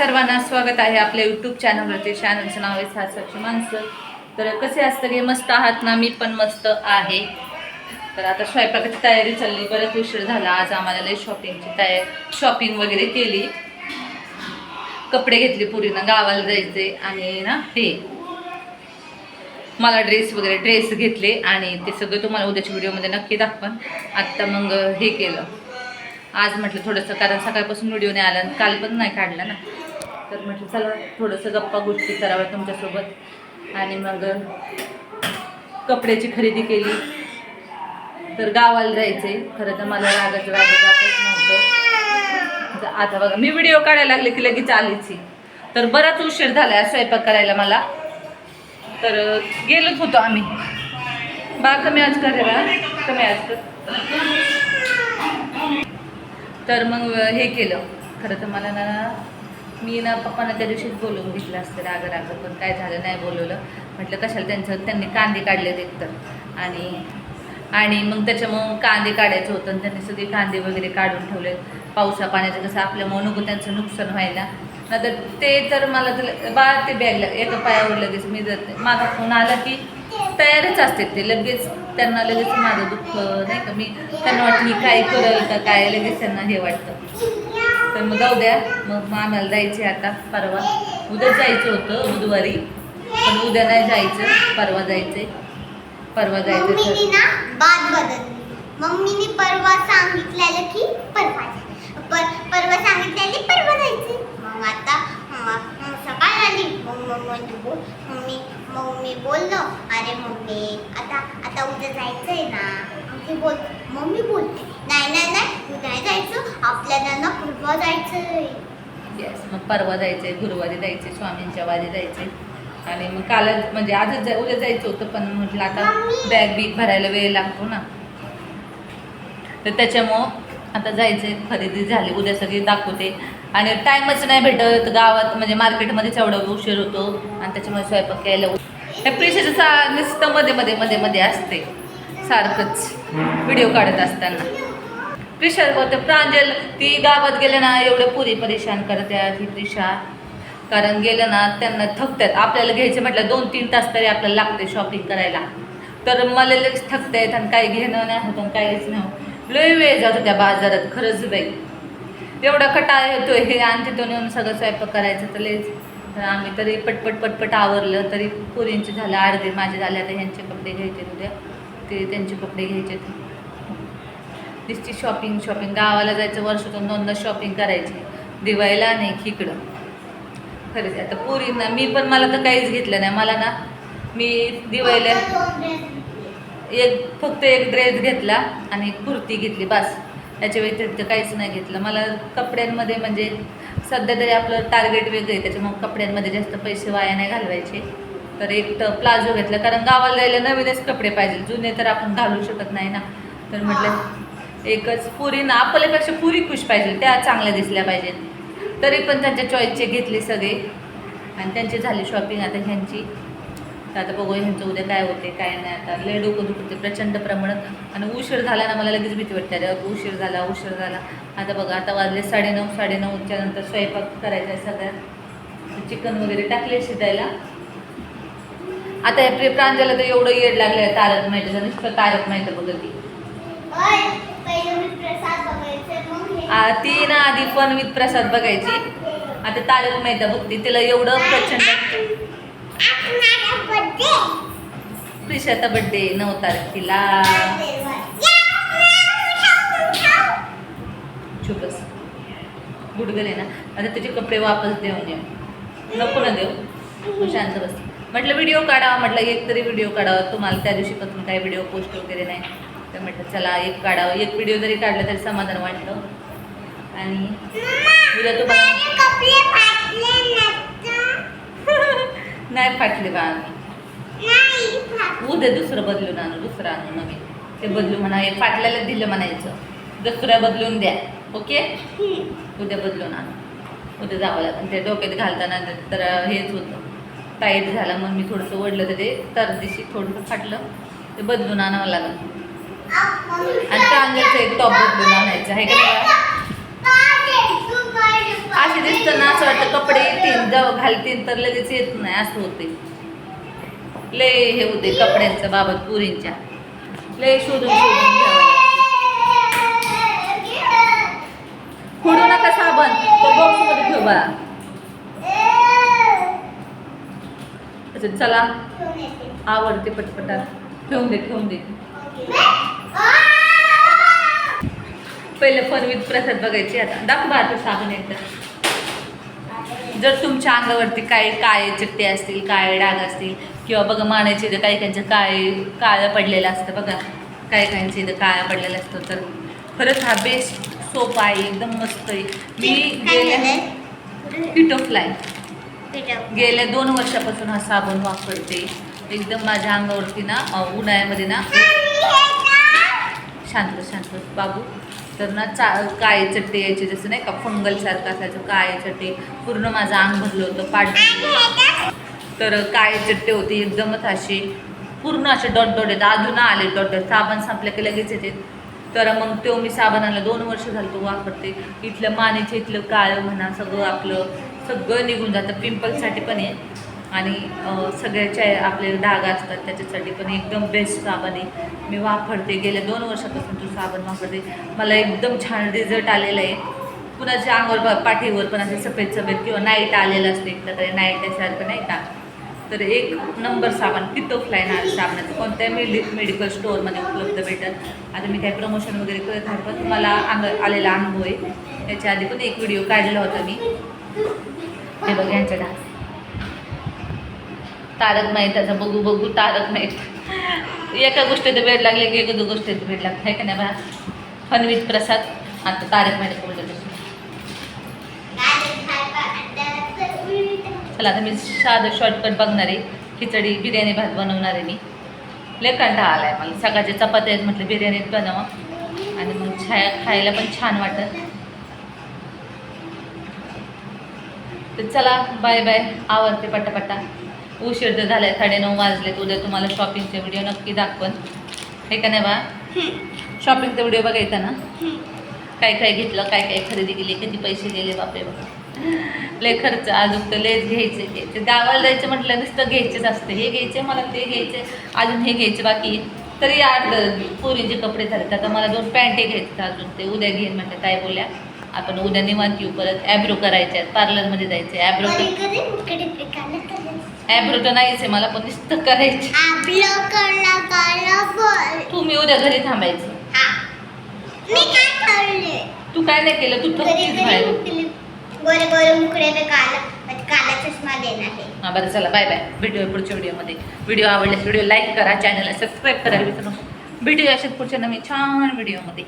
सर्वांना स्वागत आहे आपल्या यूट्यूब चॅनलवरती चॅनलचं नाव आहे सासरची माणसं. तर कसे असतं की मस्त आहात ना? मी पण मस्त आहे. तर आता स्वयंपाकाची तयारी चालली. बरंच उशीर झाला. आज आम्हाला लई शॉपिंगची तयारी शॉपिंग वगैरे केली. कपडे घेतले पुरीनं. गावाला जायचे आणि ना हे. मला ड्रेस वगैरे ड्रेस घेतले. आणि ते सगळं तुम्हाला उद्याच्या व्हिडिओमध्ये नक्की दाखवण आत्ता मग हे केलं. आज म्हटलं थोडंसं कारण सकाळपासून व्हिडिओ नाही आला. आणि काल पण नाही काढला ना. तर म्हटलं चला थोडंसं गप्पा गोष्टी कराव्या तुमच्यासोबत. आणि मग कपड्याची खरेदी केली. तर गावाला जायचे खरं तर मला रागाचं राग जातच नव्हतं. आता बघा मी व्हिडिओ काढायला लागले की लगेच आलीच. तर बराच उशीर झाला स्वयंपाक करायला मला. तर गेलोच होतो आम्ही. बा कमी आज करायला कमी आज तर मग हे केलं. खरं तर मला ना मी ना पप्पांना त्या दिवशीच बोलवून घेतलं असतं राग राग पण काय झालं नाही बोलवलं. म्हटलं कशाला त्यांचं त्यांनी कांदे काढले एकतर आणि आणि मग त्याच्यामुळं कांदे काढायचं होतं आणि त्यांनी सगळे कांदे वगैरे काढून ठेवले पावसा पाण्याचं कसं आपल्यामुळं नको त्यांचं नुकसान व्हायला. नंतर ते तर मला तर बा ते बॅगला एका पायावर लगेच मी जर माझा फोन आला की तयारच असते ते. लगेच त्यांना लगेच माझं दुःख नाही का मी त्यांना वाटतं मी काय करेल का काय लगेच त्यांना हे वाटतं. तर मग जाऊ द्या. मग आम्हाला जायचे आता परवा. उद्या जायचं होतं बुधवारी. पण उद्या नाही जायचं. परवा जायचंय. परवा जायचं बात बदलली. मम्मीने परवा सांगितलेलं की परवा. पर परवा सांगितलेली परवा जायचे मग आता सकाळ आली. मम्मी मग मी बोललो. अरे मम्मी आता आता उद्या जायचंय ना. ती बोल मम्मी बोलते नाही नाही नाही उद्या नाही जायचं. आपल्याला ना परवा जायचंय. येस मग परवा जायचंय गुरुवारी जायचे स्वामींच्या वारी जायचे आणि मग कालच म्हणजे आजच जा उद्या जायचं होतं पण म्हटलं आता बॅग बीग भरायला वेळ लागतो ना. तर त्याच्यामुळं आता जायचंय खरेदी झाली उद्या सगळी दाखवते. आणि टाईमच नाही भेटत गावात म्हणजे मार्केटमध्येच एवढा उशीर होतो. आणि त्याच्यामुळे स्वयंपाक यायला त्या प्रेशरचं नुसतं मध्ये मध्ये मध्ये मध्ये असते. सारखंच व्हिडिओ काढत असताना. प्रिशा बोलते प्रांजल ती गावात गेले ना एवढे पुरी परेशान करतात ही प्रिशा कारण गेलं ना त्यांना थकतात आपल्याला घ्यायचे म्हटलं दोन तीन तास तरी आपल्याला लागते शॉपिंग करायला. तर मला लगेच थकत येत आणि काही घेणं नाही होत आणि काहीच नाही लय वेळ जातो त्या बाजारात खरंच बाई. एवढा कटाळ येतो हे आणि तिथून येऊन सगळं स्वयंपाक करायचं तर लयच. तर आम्ही तरी पटपट पटपट आवरलं तरी पुरींचे झालं अर्धे माझे झाले आता ह्यांचे कपडे घ्यायचे उद्या. ते त्यांचे कपडे घ्यायचे नुसती शॉपिंग शॉपिंग गावाला जायचं वर्षातून दोनदा शॉपिंग करायची. दिवाळीला नाही इकडं खरंच. आता पोरींना मी पण मला तर काहीच घेतलं नाही. मला ना मी दिवाळीला एक फक्त एक ड्रेस घेतला आणि एक कुर्ती घेतली बस. याच्या व्यतिरिक्त काहीच नाही घेतलं. मला कपड्यांमध्ये म्हणजे सध्या तरी आपलं टार्गेट वेगळं आहे. त्याच्यामुळे कपड्यांमध्ये जास्त पैसे वाया नाही घालवायचे. तर एक तर प्लाझो घेतला. कारण गावाला जायला नवीनच कपडे पाहिजे. जुने तर आपण घालू शकत नाही ना. तर म्हटलं एकच पुरी ना आपल्यापेक्षा पुरी खुश पाहिजे. त्या चांगल्या दिसल्या पाहिजेत. तरी पण त्यांच्या चॉईसचे घेतले सगळे. आणि त्यांची झाली शॉपिंग आता ह्यांची. तर आता बघू ह्यांचं उद्या काय होते काय नाही. आता लय डोकं दुखते प्रचंड प्रमाणात. आणि उशीर झाला ना मला लगेच भीती वाटते. अरे उशीर झाला उशीर झाला. आता बघा आता वाजले साडेनऊ साडेनऊच्या नंतर स्वयंपाक करायचा आहे सगळ्यात चिकन वगैरे टाकले शिजायला. आता या प्रे- प्रांजला तर एवढं येड लागलं तारक माहिती नुसतं तारक माहिती बघत ती? ना आधी पण विथ प्रसाद बघायची. आता तारक माहिती बघते तिला एवढं प्रचंड. प्रिशाचा बड्डे नऊ तारखेला. चुपस गुडगले ना. आता त्याचे कपडे वापस देऊन ये. नको ना देऊ. शांत बस. म्हटलं व्हिडिओ काढावा म्हटलं एक तरी व्हिडिओ काढावा तुम्हाला त्या दिवशीपासून काही व्हिडिओ पोस्ट वगैरे नाही. तर म्हटलं चला एक काढावं एक व्हिडिओ जरी काढला तरी समाधान वाटतं. आणि उद्या तुम्हाला नाही फाटले बा आम्ही. उद्या दुसरं बदलून आणू दुसरं आणू नवीन. ते बदलू म्हणा हे फाटल्याला दिलं म्हणायचं. दुसऱ्या बदलून द्या ओके? उद्या बदलून आणू. उद्या जावं लागेल. ते डोक्यात घालताना तर हेच होतं. टाईट झाला मग मी थोडंसं ओढलं तर ते तर थोडंसं फाटलं. ते बदलून आणावं लागलं. आणि प्रांजलचं एक टॉप बदलून आणायचं आहे का असे दिसतं ना असं वाटतं कपडे येतील जाऊ घालतील तर लगेच येत नाही असं होते लय हे होते कपड्यांच्या बाबत पुरींच्या. लय शोधून शोधून घ्यावं लागतं. नका साबण तो बॉक्समध्ये ठेवा अच्छा, चला. आवडते पटपटा. ठेवून दे ठेवून दे. पहिले फरवीत प्रसाद बघायची आता. दाखव बाहेर साबण एकदा जर तुमच्या अंगावरती काही काळे चिट्टे असतील काळे डाग असतील किंवा बघा माण्याचे इथं काही काहींचं काळे काळं पडलेलं असतं बघा. काही काहींचं इथं काळं पडलेलं असतं तर खरंच हा बेस्ट सोप आहे. एकदम मस्त आहे. मी गेल्या पिटोफ्लाय गेल्या दोन वर्षापासून हा साबण वापरते. एकदम माझ्या अंगावरती ना उन्हाळ्यामध्ये ना शांत शांत. बाबू तर ना चा काळे चट्टे यायचे जसं नाही का फंगल सारखं असायचं काळे चट्टे. पूर्ण माझं अंग भरलं होतं पाठ तर काळे चट्टे होते एकदमच असे पूर्ण असे डॉट डॉट आहेत अजून आले डॉट डॉट साबण संपल्या की लगेच येते. तर मग तो मी साबणाला दोन वर्ष झालं तो वापरते. इथलं मानेचे इथलं काळं म्हणा सगळं आपलं सगळं निघून जातं. पिंपलसाठी पण आहे. आणि सगळ्याच्या सगळ्याचे आपले डाग असतात त्याच्यासाठी पण एकदम बेस्ट साबण आहे. मी वापरते. गेल्या दोन वर्षापासून तो साबण वापरते. मला एकदम छान रिझल्ट आलेला आहे. कुणाच्या अंगावर पाठीवर पण असे सफेद सफेद किंवा नाईट आलेलं असते. एक नाईट सारखं नाही का? तर एक नंबर साबण किटोफ्लाय ना साबणाचं. कोणत्याही मेडि मेडिकल स्टोअरमध्ये उपलब्ध भेटत आता मी काही प्रमोशन वगैरे करत आहे पण मला अंग आलेला अनुभव आहे. त्याच्या आधी पण एक व्हिडिओ काढला होता मी. हे बघ यांचा डान्स. तारक मेहताचा बघू बघू तारक मेहता. एका गोष्टीत वेळ लागले की एखाद्या गोष्टीत वेळ लागत आहे का नाही बा फनवीत प्रसाद आता तारक मेहता बोलत चला आता मी साधं शॉर्टकट बघणार आहे. खिचडी बिर्याणी भात बनवणार आहे मी. लय कंटाळा आला आहे मला. सकाळच्या चपात्या आहेत म्हटलं बिर्याणीत बनवा. आणि मग छाया खायला पण छान वाटत. तर चला बाय बाय आवडते पटापटा. उशीर तर झालाय साडेनऊ वाजलेत. उद्या तुम्हाला शॉपिंगचे व्हिडिओ नक्की दाखवन. हे का नाही बा? शॉपिंगचा व्हिडिओ बघायचा ना? काय काय घेतलं काय काय खरेदी केली किती पैसे गेले बापरे बाबा लय खर्च अजून तर लयच घ्यायचे. घ्यायचे गावाला जायचं म्हटलं नुसतं घ्यायचेच असते. हे घ्यायचे मला ते घ्यायचे अजून हे घ्यायचे बाकी तरी आठ पोरीचे कपडे झाले आता मला दोन पॅन्टे घ्यायचे अजून. ते उद्या घेईन म्हटलं काय बोलल्या आपण उद्या निवांत येऊ परत ॲब्रो करायचे आहेत पार्लरमध्ये जायचे ॲब्रो ॲब्रो तर नाहीच आहे मला पण नुसतं करायचे. तुम्ही उद्या घरी थांबायचं. तू काय नाही केलं तू हां बरं चला बाय बाय भेटूया पुढच्या व्हिडिओमध्ये व्हिडिओ आवडल्यास व्हिडिओ लाईक करा चॅनलला सबस्क्राईब करायला विसरू भेटूया अशाच पुढच्या नवीन छान व्हिडिओमध्ये